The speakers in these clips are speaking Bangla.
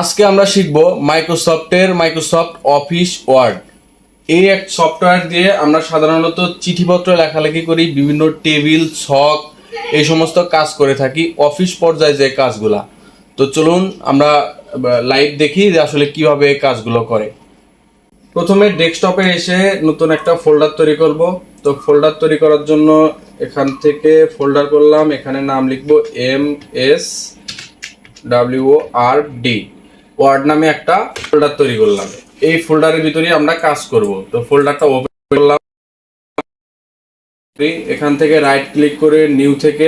আজকে আমরা শিখব মাইক্রোসফটের মাইক্রোসফট অফিস ওয়ার্ড। এই এক সফটওয়্যার দিয়ে আমরা সাধারণত চিঠিপত্র লেখালেখি করি, বিভিন্ন টেবিল, ছক, এই সমস্ত কাজ করে থাকি, অফিস পর্যায়ে যে কাজগুলা। তো চলুন আমরা লাইভ দেখি যে আসলে কীভাবে এই কাজগুলো করে। প্রথমে ডেস্কটপে এসে নতুন একটা ফোল্ডার তৈরি করব। তো ফোল্ডার তৈরি করার জন্য এখান থেকে ফোল্ডার করলাম, এখানে নাম লিখব M S W R D. Word নামে একটা ফোল্ডার তৈরি করলাম। এই ফোল্ডারের ভিতরে আমরা কাজ করব। তো ফোল্ডারটা ওপেন করলাম। এখান থেকে রাইট ক্লিক করে নিউ থেকে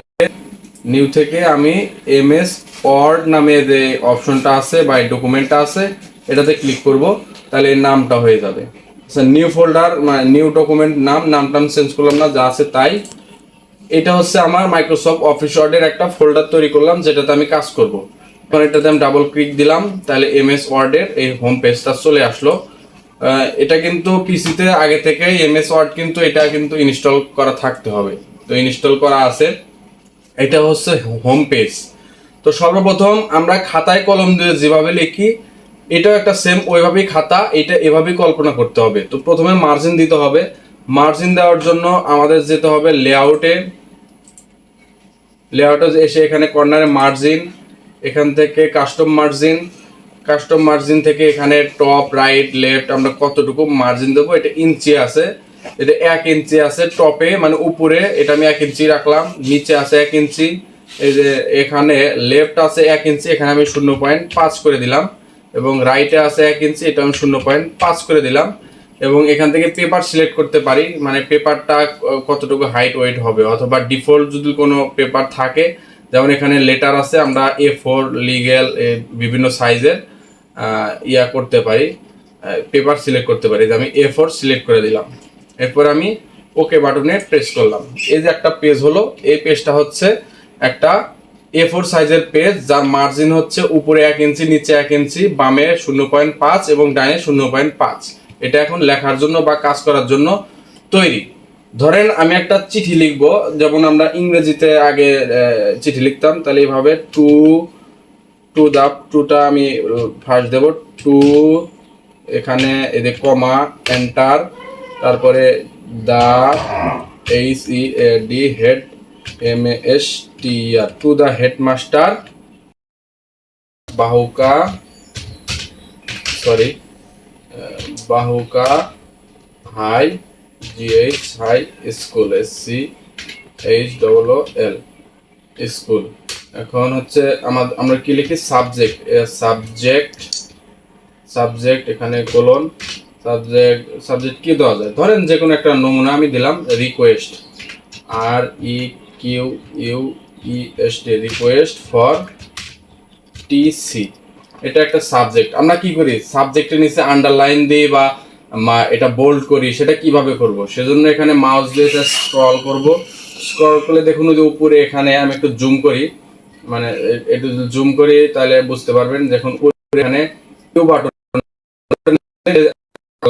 নিউ থেকে আমি এম এস ওয়ার্ড নামে যে অপশনটা আছে বা ডকুমেন্টটা আছে, এটাতে ক্লিক করব। তাহলে এর নামটা হয়ে যাবে। আচ্ছা নিউ ফোল্ডার মানে নিউ ডকুমেন্ট নাম নামটা আমি চেঞ্জ করলাম না, যা আছে তাই। এটা হচ্ছে আমার মাইক্রোসফট অফিস ওয়ার্ডের একটা ফোল্ডার তৈরি করলাম, যেটাতে আমি কাজ করব। এখন এটাতে আমি ডাবল ক্লিক দিলাম, তাহলে এম এস ওয়ার্ডের এই হোম পেজটা চলে আসলো। এটা কিন্তু পিসিতে আগে থেকে এম এস ওয়ার্ড কিন্তু এটা কিন্তু ইনস্টল করা থাকতে হবে। তো ইনস্টল করা আছে। এটা হচ্ছে হোম পেজ তো সর্বপ্রথম আমরা খাতায় কলম দিয়ে যেভাবে লিখি, এটাও একটা সেম ওইভাবেই খাতা, এটা এভাবেই কল্পনা করতে হবে। তো প্রথমে মার্জিন দিতে হবে। মার্জিন দেওয়ার জন্য আমাদের যেতে হবে লেআউটে লেআউটে এসে এখানে কর্নারে মার্জিন এখান থেকে কাস্টম মার্জিন কাস্টম মার্জিন থেকে এখানে টপ রাইট লেফট আমরা কতটুকু মার্জিন দেবো? এটা ইঞ্চি আছে। এটা এক ইঞ্চি আছে টপে মানে উপরে। এটা আমি এক ইঞ্চি রাখলাম। নিচে আছে এক ইঞ্চি। এই যে এখানে লেফট আছে এক ইঞ্চি, এখানে আমি শূন্য পয়েন্ট পাঁচ করে দিলাম। এবং রাইটে আছে এক ইঞ্চি এটা আমি শূন্য পয়েন্ট পাঁচ করে দিলাম। এবং এখান থেকে পেপার সিলেক্ট করতে পারি। মানে পেপারটা কতটুকু হাইট ওয়েট হবে? অথবা ডিফল্ট যদি কোনো পেপার থাকে যেমন এখানে লেটার আছে, আমরা এ ফোর লিগেল বিভিন্ন সাইজের ইয়া করতে পারি পেপার সিলেক্ট করতে পারি। আমি এ ফোর সিলেক্ট করে দিলাম। এরপর আমি ওকে বাটনে প্রেস করলাম। এই যে একটা পেজ হলো, এই পেজটা হচ্ছে একটা এ ফোর সাইজের পেজ যার মার্জিন হচ্ছে উপরে এক ইঞ্চি নিচে এক ইঞ্চি বামে শূন্য পয়েন্ট পাঁচ এবং ডানে শূন্য পয়েন্ট পাঁচ। এটা এখন লেখার জন্য বা কাজ করার জন্য তৈরি। ধরেন আমি একটা চিঠি লিখব, যেমন আমরা ইংরেজিতে আগে চিঠি লিখতাম, তাহলে এইভাবে টু টু দা, টুটা আমি ফার্স্ট দেব, টু, এখানে এদের কমা, এন্টার, তারপরে the, H, E D, head, M S, T, R, to the headmaster, Bahuka, sorry Bahuka high GH high school S C H double L school এখন হচ্ছে আমার আমরা কি লিখি? সাবজেক্ট সাবজেক্ট সাবজেক্ট এখানে কোলন সাবজেক্ট সাবজেক্ট কি দেওয়া যায়? ধরেন যে কোনো একটা নমুনা আমি দিলাম request R E Q U E S T request for TC এটা একটা সাবজেক্ট আমরা কি করি? সাবজেক্টের নিচে আন্ডারলাইন দিই বা মা- এটা বোল্ড করি, সেটা কীভাবে করব? সেজন্য এখানে মাউস দিয়ে স্ক্রল করব। স্ক্রল করলে দেখুন যে উপরে এখানে আমি একটু জুম করি। মানে একটু জুম করি, তাহলে বুঝতে পারবেন, দেখুন উপরে এখানে কিউ বাটন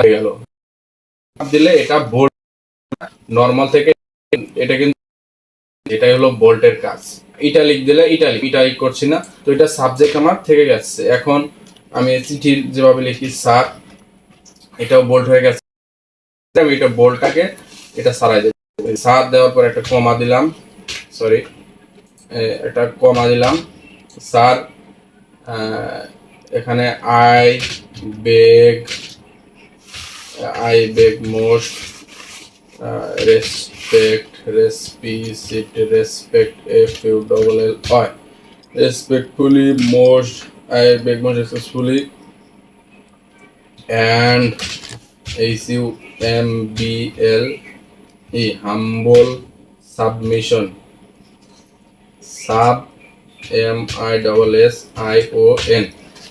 গেল। দিলে এটা বোল্ড নর্মাল থেকে এটা কিন্তু এটাই হলো বোল্টের কাজ। ইটালিক দিলে ইটালিক ইটালিক করছি না। তো এটা সাবজেক্ট আমার থেকে গেছে। এখন আমি চিঠি যেভাবে লিখি স্যার এটাও বোল্ট হয়ে গেছে। আমি এটা বোল্টটাকে এটা সারাই দেব স্যার দেওয়ার পর একটা কমা দিলাম। সরি একটা কমা দিলাম। স্যার এখানে I beg I beg most respect respect respect F U double L I respectfully most I beg most respectfully L E humble submission. Sub M I double S I O N.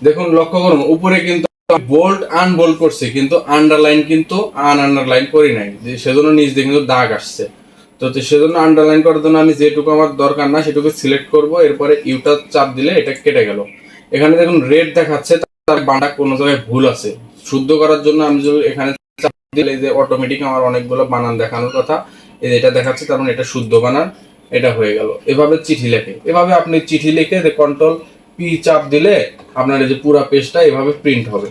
দেখুন, লক্ষ্য করুন, উপরে কিন্তু বোল্ড আনবোল্ড করছে, কিন্তু আন্ডারলাইন কিন্তু আন আন্ডারলাইন করি নাই। সেজন্য নিচ দিয়ে কিন্তু দাগ আসছে। তো সেজন্য আন্ডারলাইন করার জন্য আমি যেটুকু আমার দরকার না, সেটুকু সিলেক্ট করব, এরপরে ইউটা চাপ দিলে এটা কেটে গেল। এখানে দেখুন রেড দেখাচ্ছে তার বাঁটা কোনো জায়গায় ভুল আছে। শুদ্ধ করার জন্য আমি যদি এখানে দিলে যে অটোমেটিক আমার অনেকগুলো বানান দেখানোর কথা এটা দেখাচ্ছে, তার মানে এটা শুদ্ধ বানান, এটা হয়ে গেল। এভাবে চিঠি লেখে। এভাবে আপনি চিঠি লিখে যে কন্ট্রোল পি চাপ দিলে আপনার এই যে পুরো পেজটা এভাবে প্রিন্ট হবে।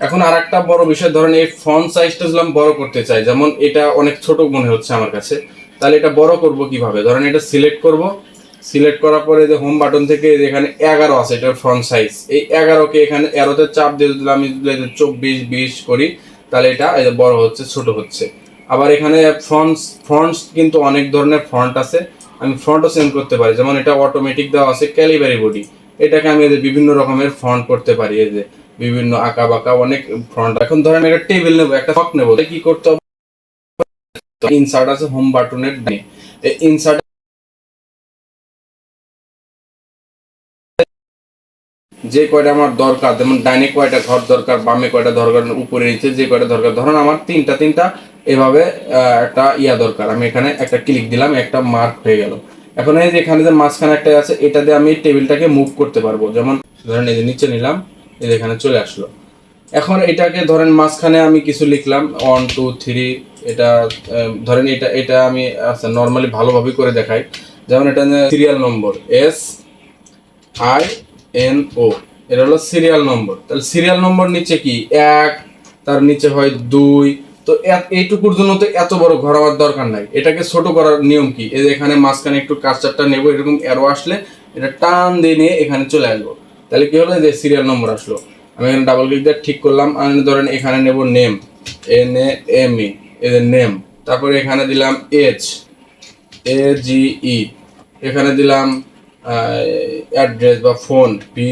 এখন আর একটা বড় বিষয়, ধরেন এই ফন্ট সাইজটা যদি আমি বড় করতে চাই, যেমন এটা অনেক ছোট মনে হচ্ছে আমার কাছে, তাহলে এটা বড় করব কীভাবে? ধরেন এটা সিলেক্ট করব সিলেক্ট করার পরে যে হোম বাটন থেকে এখানে এগারো আছে, এটার ফ্রন্ট সাইজ এই এগারোকে এখানে এরোতে চাপ দিয়ে যদি আমি চব্বিশ, বিশ করি, তাহলে এটা বড় হচ্ছে, ছোট হচ্ছে। আবার এখানে ফ্রন্টস ফ্রন্টস কিন্তু অনেক ধরনের ফ্রন্ট আছে। আমি ফ্রন্টও চেঞ্জ করতে পারি। যেমন এটা অটোমেটিক দেওয়া আছে ক্যালিবারি বডি এটাকে আমি এদের বিভিন্ন রকমের ফ্রন্ট করতে পারি। এই যে বিভিন্ন আঁকা বাঁকা অনেক ফ্রন্ট এখন ধরেন একটা টেবিল নেব, একটা ফক নেব। কি করতে হবে? ইনসার্ট আছে হোম বাটনের এই ইনসার্ট যে কয়টা আমার দরকার, যেমন ডাইনে কয়টা ঘর দরকার, বামে কয়টা দরকার, উপরে নিচে যে কয়টা দরকার। ধরুন আমার তিনটা তিনটা এভাবে একটা ইয়া দরকার। আমি এখানে একটা ক্লিক দিলাম, একটা মার্ক হয়ে গেল। এখন এই যে এখানে যে মাঝখানে একটা আছে, এটা দিয়ে আমি টেবিলটাকে মুভ করতে পারব। যেমন ধরেন এই যে নিচে নিলাম, এই এখানে চলে আসলো। এখন এটাকে ধরেন মাঝখানে আমি কিছু লিখলাম ওয়ান টু থ্রি এটা ধরেন এটা এটা আমি আচ্ছা নর্মালি ভালোভাবে করে দেখাই। যেমন এটা serial number S I N O এটা হলো সিরিয়াল নম্বর তাহলে সিরিয়াল নম্বর নিচে কি? এক, তার নিচে হয় দুই। তো এইটুকুর জন্য তো এত বড় ঘর হওয়ার দরকার নাই। এটাকে ছোট করার নিয়ম কি? এই যে এখানে মাঝখানে একটু কার্সারটা নেব, এরকম এরো আসলে এটা টান দিয়ে নিয়ে এখানে চলে আসব। তাহলে কি হলো? যে সিরিয়াল নম্বর আসলো। আমি এখানে ডাবল ক্লিক দিয়ে ঠিক করলাম। আমি ধরেন এখানে নেব name N A M E যে নেম তারপরে এখানে দিলাম এইচ এ জি ই এখানে দিলাম অ্যাড্রেস বা phone P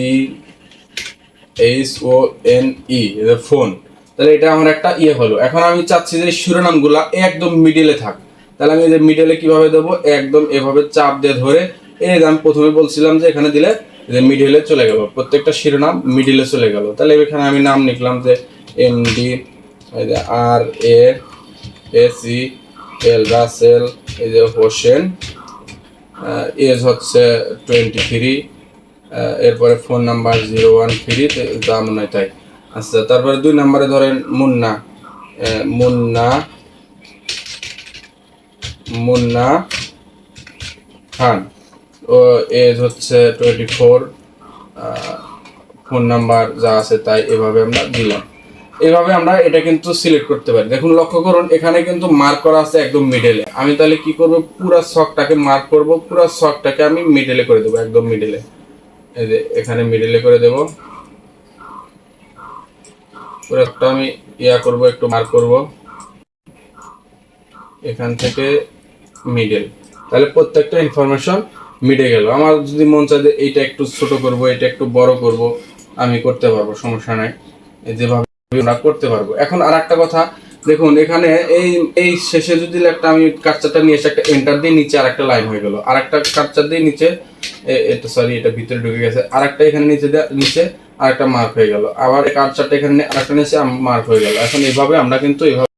H O N E phone তাহলে এটা আমার একটা ইয়ে হলো। এখন আমি চাচ্ছি যে শিরোনামগুলা একদম মিডিলে থাক। তাহলে আমি যে মিডিলে কীভাবে দেবো? একদম এভাবে চাপ দিয়ে ধরে, এই আমি প্রথমে বলছিলাম যে এখানে দিলে যে মিডিলে চলে গেল, প্রত্যেকটা শিরোনাম মিডিলে চলে গেল। তাহলে এখানে আমি নাম লিখলাম যে M D R A S L Rasel এই যে হোসেন এজ হচ্ছে টোয়েন্টি থ্রি এরপরে phone number zero one three যা হয় তাই। আচ্ছা তারপরে দুই নম্বরে ধরেন মুন্না। মুন্না মুন্না খান। ও এজ হচ্ছে টোয়েন্টি ফোর ফোন নাম্বার যা আছে তাই এভাবে আমরা দিলাম। এভাবে আমরা এটা কিন্তু সিলেক্ট করতে পারি। দেখুন, লক্ষ্য করুন, এখানে কিন্তু মার্ক করা আছে একদম মিডলে আমি তাহলে কি করব? পুরো শকটাকে মার্ক করব, পুরো শকটাকে আমি মিডলে করে দেবো, একদম মিডলে এই যে, এখানে মিডলে করে দেব। পুরো আমি ইয়া করব, একটু মার্ক করব। এখান থেকে মিডল তাহলে প্রত্যেকটা ইনফরমেশন মিটে গেল। আমার যদি মন চায় যে এইটা একটু ছোট করব এটা একটু বড় করব, আমি করতে পারব, সমস্যা নাই। এই যেভাবে আমরা করতে পারব। এখন আর একটা কথা, দেখুন, এখানে এই এই শেষে যদি একটা আমি কাটচারটা নিয়ে এসে একটা এন্টার দিয়ে নিচে আর একটা লাইন হয়ে গেল। আর একটা কাটচার দিয়ে নিচে এটা সরি এটা ভিতরে ঢুকে গেছে। আর একটা এখানে নিচে নিচে আর একটা মার্ক হয়ে গেল। আবার কাটচারটা এখানে আর একটা নিচে মার্ক হয়ে গেল। এখন এইভাবে আমরা কিন্তু এইভাবে